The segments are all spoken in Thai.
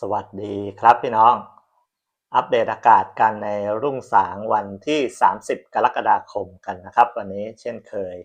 สวัสดีครับพี่น้อง อัปเดตอากาศกันในรุ่งสางวันที่ 30 กรกฎาคมกันนะครับ วันนี้เช่นเคย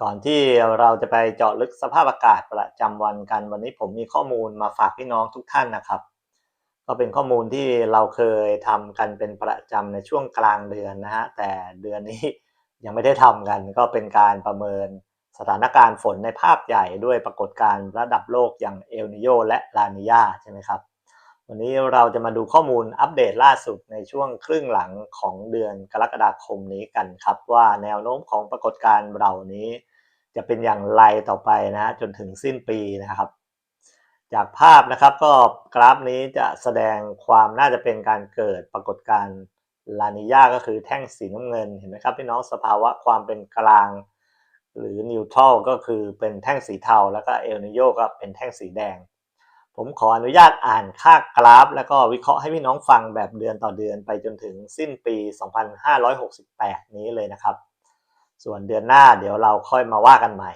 ก่อนที่เราจะไปเจาะลึกสภาพอากาศประจำวันกัน วันนี้ผมมีข้อมูลมาฝากพี่น้องทุกท่านนะครับ ก็เป็นข้อมูลที่เราเคยทำกันเป็นประจำในช่วงกลางเดือนนะฮะแต่เดือนนี้ยังไม่ได้ทำกันก็เป็นการประเมินสถานการณ์ฝนในภาพใหญ่ด้วยปรากฏการณ์ระดับโลกอย่างเอลนิโยและลานิยาใช่ไหมครับ วันนี้เราจะมาดูข้อมูลอัปเดตล่าสุดในช่วงครึ่งหลังของเดือนกรกฎาคมนี้กันครับ ว่าแนวโน้มของปรากฏการณ์เหล่านี้ จะเป็นอย่างไรต่อไปนะจนถึงสิ้นปีนะครับ จากภาพนะครับก็กราฟนี้จะแสดงความน่าจะเป็นการเกิดปรากฏการณ์ลานิยาก็คือแท่งสีน้ำเงินเห็นไหมครับพี่น้องสภาวะความเป็นกลาง หรือนิวทรัลก็คือเป็นแท่งสีเทาแล้วก็เอลนิโยก็เป็นแท่งสีแดง ผมขออนุญาตอ่านค่ากราฟ แล้วก็วิเคราะห์ให้พี่น้องฟังแบบเดือนต่อเดือนไปจนถึงสิ้นปี 2568 นี้เลยนะครับ ส่วนเดือนหน้าเดี๋ยวเราค่อยมาว่ากันใหม่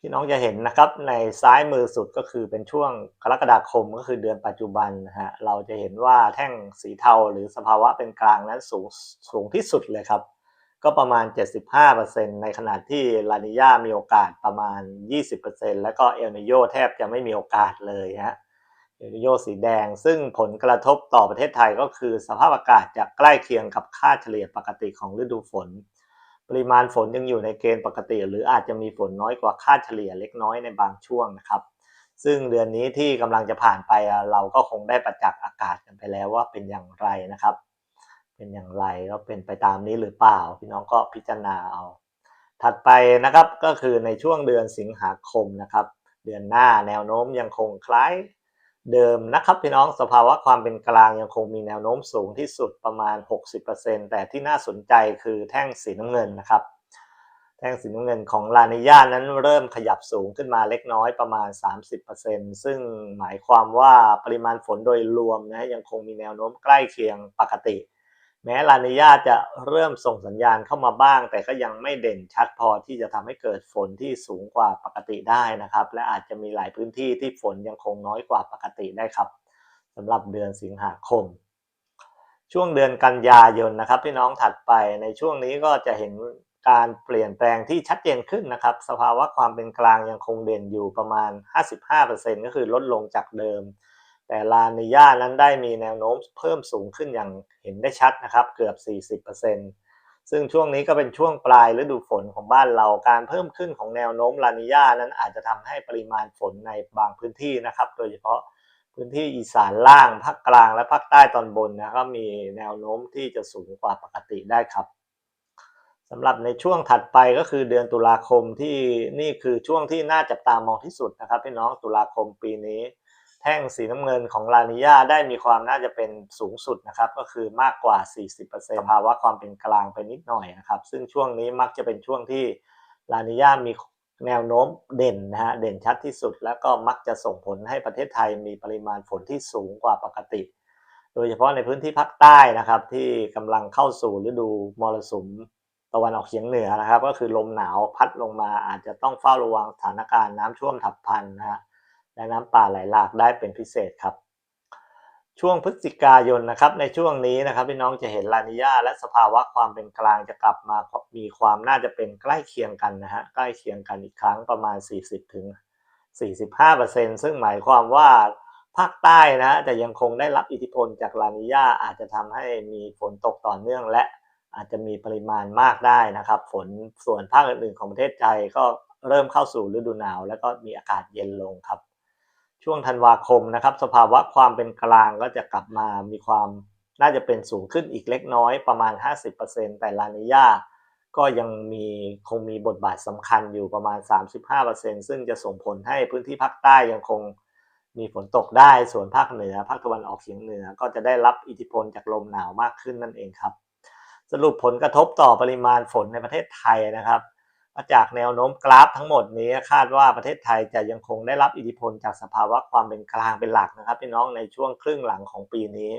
พี่น้องจะเห็นนะครับในซ้ายมือสุดก็คือเป็นช่วงกรกฎาคมก็คือเดือนปัจจุบันนะฮะเราจะเห็นว่าแท่งสีเทาหรือสภาวะเป็นกลางนั้นสูงสูงที่สุดเลยครับ ก็ประมาณ 75%ในขณะที่ลานิยามีโอกาสประมาณ 20%แล้วก็เอลนิโยแทบจะไม่มีโอกาสเลยฮะเอลนิโยสีแดง ซึ่งผลกระทบต่อประเทศไทยก็คือสภาพอากาศจะใกล้เคียงกับค่าเฉลี่ยปกติของฤดูฝน ปริมาณฝนยังอยู่ในเกณฑ์ปกติ หรืออาจจะมีฝนน้อยกว่าค่าเฉลี่ยเล็กน้อยในบางช่วงนะครับซึ่งเดือนนี้ที่กำลังจะผ่านไปเราก็คงได้ประจักษ์อากาศกันไปแล้วว่าเป็นอย่างไรนะครับ เป็นอย่างไรก็เป็นไปตามนี้หรือเปล่า พี่น้องก็พิจารณาเอา ถัดไปนะครับก็คือในช่วงเดือนสิงหาคมนะครับ เดือนหน้าแนวโน้มยังคงคล้ายเดิมนะครับพี่น้องสภาวะความเป็นกลางยังคงมีแนวโน้มสูงที่สุดประมาณ 60%แต่ที่น่าสนใจคือแท่งสีน้ำเงินนะครับแท่งสีน้ำเงินของลานิยานั้นเริ่มขยับสูงขึ้นมาเล็กน้อยประมาณ 30%ซึ่งหมายความว่าปริมาณฝนโดยรวมนะยังคงมีแนวโน้มใกล้เคียงปกติ แม้ลานิยาจะเริ่มส่งสัญญาณเข้ามาบ้าง แต่ก็ยังไม่เด่นชัดพอที่จะทำให้เกิดฝนที่สูงกว่าปกติได้นะครับ และอาจจะมีหลายพื้นที่ที่ฝนยังคงน้อยกว่าปกติได้ครับสำหรับเดือนสิงหาคม ช่วงเดือนกันยายนนะครับพี่น้องถัดไปในช่วงนี้ก็จะเห็นการเปลี่ยนแปลงที่ชัดเจนขึ้นนะครับ สภาวะความเป็นกลางยังคงเด่นอยู่ประมาณ 55%ก็คือลดลงจากเดิม แต่ลานิยานั้นได้มีแนวโน้มเพิ่มสูงขึ้นอย่างเห็นได้ชัดนะครับ เกือบ 40%ซึ่งช่วงนี้ก็เป็นช่วงปลายฤดูฝนของบ้านเราการเพิ่มขึ้นของแนวโน้มลานิยานั้นอาจจะทำให้ปริมาณฝนในบางพื้นที่นะครับ โดยเฉพาะพื้นที่อีสานล่างภาคกลางและภาคใต้ตอนบนนะก็มีแนวโน้มที่จะสูงกว่าปกติได้ครับสำหรับในช่วงถัดไปก็คือเดือนตุลาคมที่นี่คือช่วงที่น่าจับตามองที่สุดนะครับพี่น้องตุลาคมปีนี้ แท่งสีน้ำเงินของลานิยาได้มีความน่าจะเป็นสูงสุดนะครับ ก็คือมากกว่า 40%ภาวะความเป็นกลางไปนิดหน่อยนะครับ ซึ่งช่วงนี้มักจะเป็นช่วงที่ลานิยามีแนวโน้มเด่นนะฮะเด่นชัดที่สุด แล้วก็มักจะส่งผลให้ประเทศไทยมีปริมาณฝนที่สูงกว่าปกติ โดยเฉพาะในพื้นที่ภาคใต้นะครับ ที่กำลังเข้าสู่ฤดูมรสุมตะวันออกเฉียงเหนือนะครับ ก็คือลมหนาวพัดลงมาอาจจะต้องเฝ้าระวังสถานการณ์น้ำท่วมฉับพลันนะฮะ และน้ำป่าไหลหลากได้เป็นพิเศษครับ ช่วงพฤศจิกายนนะครับ ในช่วงนี้นะครับพี่น้องจะเห็นลานิยาและสภาวะความเป็นกลางจะกลับมามีความน่าจะเป็นใกล้เคียงกันนะฮะใกล้เคียงกันอีกครั้งประมาณ 40ถึง45%ซึ่งหมายความว่าภาคใต้นะจะยังคงได้รับอิทธิพลจากลานิยาอาจจะทำให้มีฝนตกต่อเนื่องและอาจจะมีปริมาณมากได้นะครับ ฝนส่วนภาคอื่นๆของประเทศไทยก็เริ่มเข้าสู่ฤดูหนาว แล้วก็มีอากาศเย็นลงครับ ช่วงธันวาคมนะครับ สภาวะความเป็นกลางก็จะกลับมามีความน่าจะเป็นสูงขึ้นอีกเล็กน้อยประมาณ 50%แต่ลานิยาก็ยังมีคงมีบทบาทสำคัญอยู่ประมาณ 35%ซึ่งจะส่งผลให้พื้นที่ภาคใต้ยังคงมีฝนตกได้ ส่วนภาคเหนือ ภาคตะวันออกเฉียงเหนือ ก็จะได้รับอิทธิพลจากลมหนาวมากขึ้นนั่นเองครับ สรุปผลกระทบต่อปริมาณฝนในประเทศไทยนะครับ จากแนวโน้มกราฟทั้งหมดนี้คาดว่าประเทศไทยจะยังคงได้รับอิทธิพลจากสภาวะความเป็นกลางเป็นหลักนะครับ พี่น้องในช่วงครึ่งหลังของปีนี้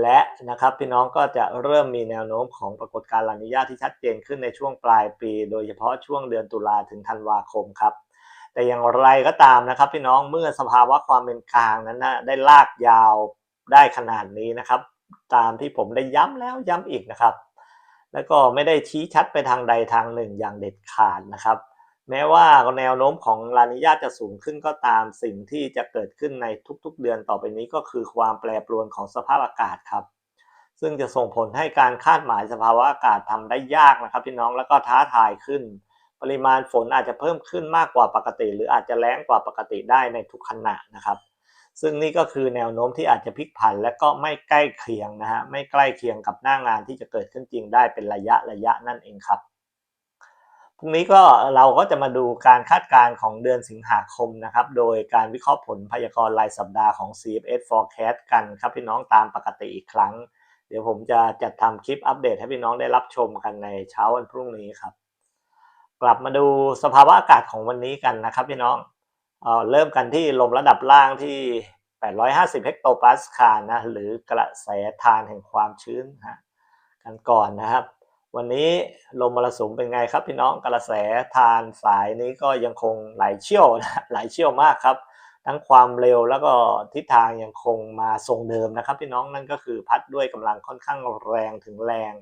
และนะครับพี่น้องก็จะเริ่มมีแนวโน้มของปรากฏการณ์ลานิยาที่ชัดเจนขึ้นในช่วงปลายปี โดยเฉพาะช่วงเดือนตุลาถึงธันวาคมครับแต่อย่างไรก็ตามนะครับ พี่น้องเมื่อสภาวะความเป็นกลางนั้นนะได้ลากยาวได้ขนาดนี้นะครับ ตามที่ผมได้ย้ำแล้วย้ำอีกนะครับ แล้วก็ไม่ได้ชี้ชัดไปทางใดทางหนึ่งอย่างเด็ดขาดนะครับ แม้ว่าแนวโน้มของลานิญาจะสูงขึ้นก็ตามสิ่งที่จะเกิดขึ้นในทุกๆ เดือนต่อไปนี้ก็คือความแปรปรวนของสภาพอากาศครับซึ่งจะส่งผลให้การคาดหมายสภาวะอากาศทำได้ยากนะครับพี่น้องแล้วก็ท้าทายขึ้น ปริมาณฝนอาจจะเพิ่มขึ้นมากกว่าปกติ หรืออาจจะแรงกว่าปกติได้ในทุกขณะนะครับ ซึ่งนี่ก็คือแนวโน้มที่อาจจะพลิกผัน และก็ไม่ใกล้เคียงนะฮะไม่ใกล้เคียงกับหน้างานที่จะเกิดขึ้นจริงได้เป็นระยะระยะนั่นเองครับพรุ่งนี้ก็เราก็จะมาดูการคาดการณ์ของเดือนสิงหาคมนะครับ โดยการวิเคราะห์ผลพยากรณ์รายสัปดาห์ของ CFS Forecast กันครับพี่น้องตามปกติอีกครั้ง เดี๋ยวผมจะจัดทำคลิปอัปเดตให้พี่น้องได้รับชมกันในเช้าวันพรุ่งนี้ครับ กลับมาดูสภาวะอากาศของวันนี้กันนะครับพี่น้อง เอ่อเริ่มกันที่ลมระดับล่างที่ 850 เฮกโตปาสคาลนะหรือกระแสทานแห่งความชื้นฮะกันก่อนนะครับ วันนี้ลมมรสุมเป็นไงครับพี่น้องกระแสทานสายนี้ก็ยังคงไหลเชี่ยวนะไหลเชี่ยวมากครับ ทั้งความเร็วแล้วก็ทิศทางยังคงมาทรงเดิมนะครับ พี่น้องนั่นก็คือพัดด้วยกำลังค่อนข้างแรงถึงแรง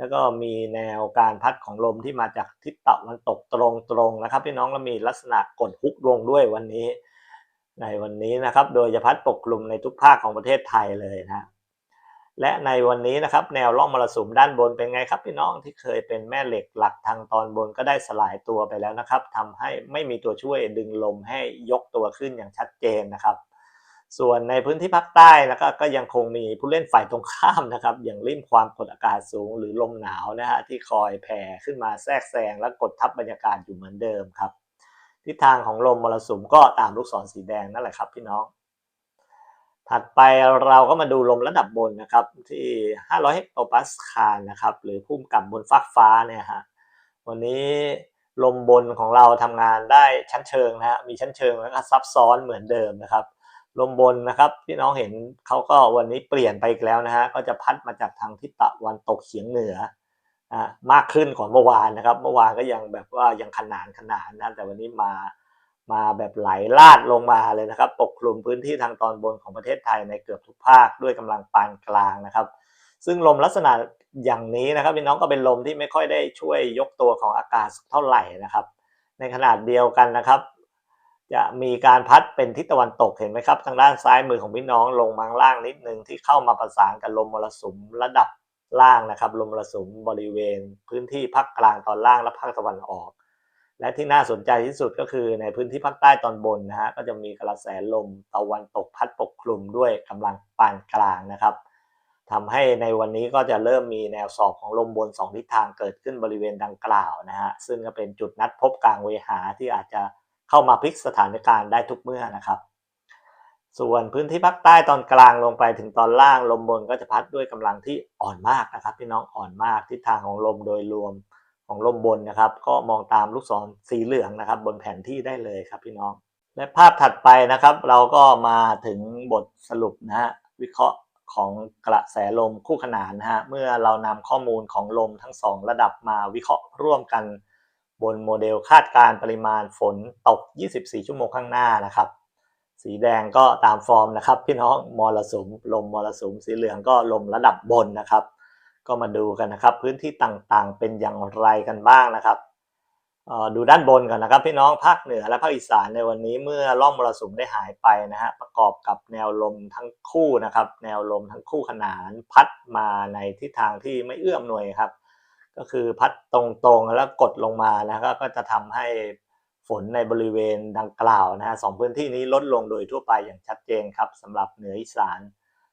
แล้วก็มีแนวการพัดของลมที่มาจากทิศตะวันตกตรงๆนะครับพี่น้องแล้วมีลักษณะกดฮุกลงด้วยวันนี้ ในวันนี้นะครับ โดยจะพัดปกคลุมในทุกภาคของประเทศไทยเลยนะและในวันนี้นะครับ แนวร่องมรสุมด้านบนเป็นไงครับพี่น้องที่เคยเป็นแม่เหล็กหลักทางตอนบนก็ได้สลายตัวไปแล้วนะครับทำให้ไม่มีตัวช่วยดึงลมให้ยกตัวขึ้นอย่างชัดเจนนะครับ ส่วนในพื้นที่ภาคใต้แล้วก็ก็ยังคงมีผู้เล่นฝ่ายตรงข้ามนะครับ อย่างริมความกดอากาศสูงหรือลมหนาวนะฮะที่คอยแผ่ขึ้นมาแทรกแซงและกดทับบรรยากาศอยู่เหมือนเดิมครับ ทิศทางของลมมรสุมก็ตามลูกศรสีแดงนั่นแหละครับพี่น้อง ถัดไปเราก็มาดูลมระดับบนนะครับที่ 500 เฮกโตปาสคาลนะครับหรือพุ่มกับบนฟากฟ้าเนี่ยฮะวันนี้ลมบนของเราทำงานได้ชั้นเชิงนะฮะมีชั้นเชิงแล้วก็ซับซ้อนเหมือนเดิมนะครับ ลมบนนะครับพี่น้องเห็นเขาก็วันนี้เปลี่ยนไปอีกแล้วนะฮะก็จะพัดมาจากทางทิศตะวันตกเฉียงเหนืออ่ามากขึ้นกว่าเมื่อวานนะครับ เมื่อวานก็ยังแบบว่ายังขนานขนานนะแต่วันนี้มามาแบบไหลลาดลงมาเลยนะครับ ปกคลุมพื้นที่ทางตอนบนของประเทศไทยในเกือบทุกภาคด้วยกำลังปานกลางนะครับ ซึ่งลมลักษณะอย่างนี้นะครับพี่น้องก็เป็นลมที่ไม่ค่อยได้ช่วยยกตัวของอากาศเท่าไหร่นะครับ ในขนาดเดียวกันนะครับ จะมีการพัดเป็นทิศตะวันตกเห็นไหมครับ ทางด้านซ้ายมือของพี่น้องลงมางล่างนิดนึงที่เข้ามาประสานกับลมมรสุมระดับล่างนะครับ ลมมรสุมบริเวณ พื้นที่ภาคกลางตอนล่างและภาคตะวันออก และที่น่าสนใจที่สุดก็คือในพื้นที่ภาคใต้ตอนบนนะฮะก็จะมีกระแสลมตะวันตกพัดปกคลุมด้วยกำลังปานกลางนะครับทำให้ในวันนี้ก็จะเริ่มมีแนวสอบของลมบนสองทิศทางเกิดขึ้นบริเวณดังกล่าวนะฮะซึ่งก็เป็นจุดนัดพบกลางเวหาที่อาจจะ เข้ามาพลิกสถานการณ์ได้ทุกเมื่อนะครับ ส่วนพื้นที่ภาคใต้ตอนกลางลงไปถึงตอนล่างลมบนก็จะพัดด้วยกำลังที่อ่อนมากนะครับ พี่น้องอ่อนมากทิศทางของลมโดยรวมของลมบนนะครับ ก็มองตามลูกศรสีเหลืองนะครับ บนแผนที่ได้เลยครับพี่น้อง และภาพถัดไปนะครับ เราก็มาถึงบทสรุปนะฮะวิเคราะห์ของกระแสลมคู่ขนานนะฮะเมื่อเรานำข้อมูลของลมทั้งสองระดับมาวิเคราะห์ร่วมกัน บนโมเดลคาดการปริมาณฝนตก 24 ชั่วโมงข้างหน้านะครับ สีแดงก็ตามฟอร์มนะครับ พี่น้องมรสุมลมมรสุมสีเหลืองก็ลมระดับบนนะครับ ก็มาดูกันนะครับ พื้นที่ต่างๆ เป็นอย่างไรกันบ้างนะครับดูด้านบนก่อนนะครับ พี่น้องภาคเหนือและภาคอีสานในวันนี้เมื่อร่องมรสุมได้หายไปนะฮะประกอบกับแนวลมทั้งคู่นะครับ แนวลมทั้งคู่ขนานพัดมาในทิศทางที่ไม่เอื้อมหน่วยครับ ก็คือพัดตรงๆแล้วกดลงมานะครับก็จะทำให้ฝนในบริเวณดังกล่าวนะฮะสองพื้นที่นี้ลดลงโดยทั่วไปอย่างชัดเจนครับสำหรับเหนืออีสาน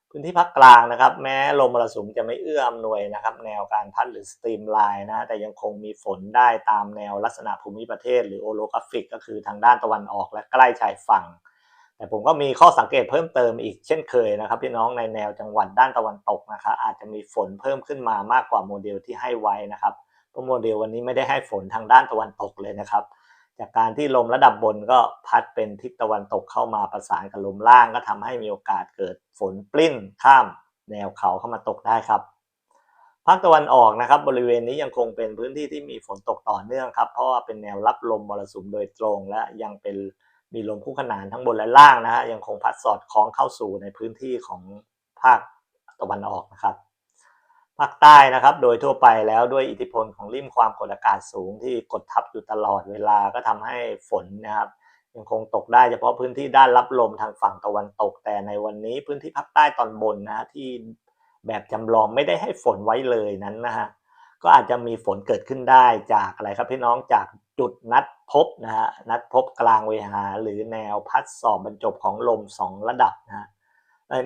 พื้นที่ภาคกลางนะครับ แม้ลมมรสุมจะไม่เอื้ออำนวยนะครับ แนวการพัดหรือสตรีมไลน์นะแต่ยังคงมีฝนได้ตามแนวลักษณะภูมิประเทศ หรือโอโลกราฟิก ก็คือทางด้านตะวันออกและใกล้ชายฝั่ง แต่ผมก็มีข้อสังเกตเพิ่มเติมอีกเช่นเคยนะครับ พี่น้องในแนวจังหวัดด้านตะวันตกนะครับอาจจะมีฝนเพิ่มขึ้นมามากกว่าโมเดลที่ให้ไว้นะครับเพราะโมเดลวันนี้ไม่ได้ให้ฝนทางด้านตะวันตกเลยนะครับ จากการที่ลมระดับบนก็พัดเป็นทิศตะวันตกเข้ามาประสานกับลมล่าง ก็ทำให้มีโอกาสเกิดฝนปลิ้นข้าม แนวเขาเข้ามาตกได้ครับภาคตะวันออกนะครับ บริเวณนี้ยังคงเป็นพื้นที่ที่มีฝนตกต่อเนื่องครับ เพราะว่าเป็นแนวรับลมมรสุมโดยตรงและยังเป็น มีลมคู่ขนานทั้งบนและล่างนะฮะยังคงพัดสอดคล้องเข้าสู่ในพื้นที่ของภาคตะวันออกนะครับภาคใต้นะครับ โดยทั่วไปแล้วด้วยอิทธิพลของริมความกดอากาศสูงที่กดทับอยู่ตลอดเวลาก็ทำให้ฝนนะครับยังคงตกได้เฉพาะพื้นที่ด้านรับลมทางฝั่งตะวันตก แต่ในวันนี้พื้นที่ภาคใต้ตอนบนนะฮะที่แบบจำลองไม่ได้ให้ฝนไว้เลยนั้นนะฮะก็อาจจะมีฝนเกิดขึ้นได้จากอะไรครับพี่น้องจาก จุดนัดพบนะฮะนัดพบกลางเวหา หรือแนวพัดสอบบรรจบของลมสองระดับนะฮะ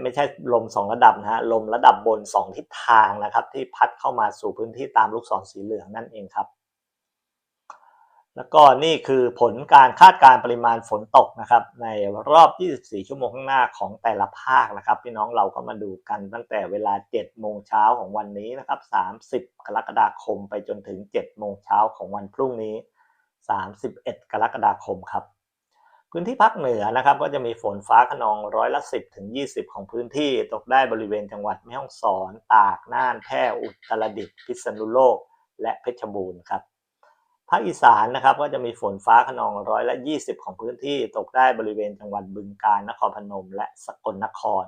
ไม่ใช่ลมสองระดับนะฮะลมระดับบนสองทิศทางนะครับ ที่พัดเข้ามาสู่พื้นที่ตามลูกศรสีเหลืองนั่นเองครับ แล้วก็นี่คือผลการคาดการณ์ปริมาณฝนตกนะครับ ในรอบ 24 ชั่วโมงข้างหน้าของแต่ละภาคนะครับ พี่น้องเราก็มาดูกันตั้งแต่เวลา 7 โมงเช้าของวันนี้นะครับ 30 กรกฎาคมไปจนถึง 7 โมงเช้าของวันพรุ่งนี้ 31 กรกฎาคมครับ พื้นที่ภาคเหนือนะครับก็จะมีฝนฟ้าขนองร้อยละ 10 ถึง 20 ของพื้นที่ตกได้บริเวณจังหวัดแม่ฮ่องสอน ตาก น่าน แพร่ อุตรดิตถ์ พิษณุโลก และเพชรบูรณ์ครับภาคอีสานนะครับก็จะมีฝนฟ้าขนองร้อยละ 20 ของพื้นที่ตกได้บริเวณจังหวัดบึงกาฬนครพนม และสกลนคร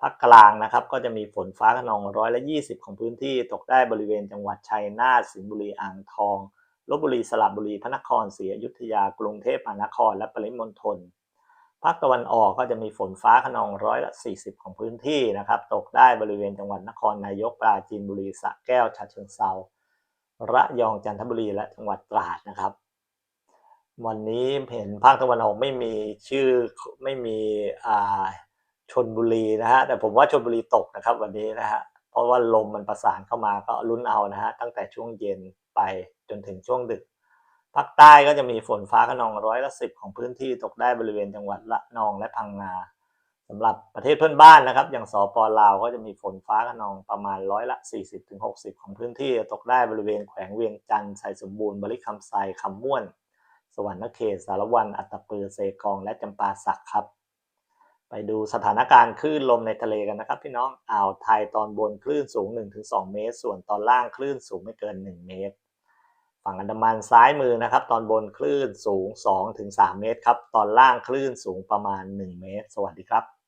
ภาคกลางนะครับก็จะมีฝนฟ้าขนองร้อยละ 20 ของพื้นที่ตกได้บริเวณจังหวัดชัยนาทสิงห์บุรีอ่างทอง ลบบุรีสระบุรีพระนครศรีอยุธยา กรุงเทพมหานคร และปริมณฑลภาคตะวันออกก็จะมีฝนฟ้าขนองร้อยละ 40 ของพื้นที่นะครับ ตกได้บริเวณจังหวัดนครนายกปราจีนบุรีสระแก้วฉะเชิงเทราระยองจันทบุรีและจังหวัดตราดนะครับ วันนี้เห็นภาคตะวันออกไม่มีชื่อไม่มีอ่าชนบุรีนะฮะแต่ผมว่าชนบุรีตกนะครับวันนี้นะฮะเพราะว่าลมมันประสานเข้ามาก็ลุ้นเอานะฮะตั้งแต่ช่วงเย็นไป จนถึงช่วงดึก ภาคใต้ก็จะมีฝนฟ้าขนองร้อยละสิบของพื้นที่ตกได้บริเวณจังหวัดละนองและพังงาสำหรับประเทศเพื่อนบ้านนะครับ อย่างสปลาวก็จะมีฝนฟ้าขนองประมาณร้อยละ 40-60 ของพื้นที่ตกได้บริเวณแขวงเวียงจันทร์ไซสมบูรณ์บริคำไซคำม่วน สวรรณเขตสารวัน อัตตปือเซกอง และจำปาสักครับ ไปดูสถานการณ์คลื่นลมในทะเลกันนะครับ พี่น้องอ่าวไทยตอนบนคลื่นสูง 1-2 เมตร ส่วนตอนล่างคลื่นสูงไม่เกิน 1 เมตร ฝั่งอันดามันซ้ายมือนะครับ ตอนบนคลื่นสูง 2-3 เมตรครับ ตอนล่างคลื่นสูงประมาณ 1 เมตร สวัสดีครับ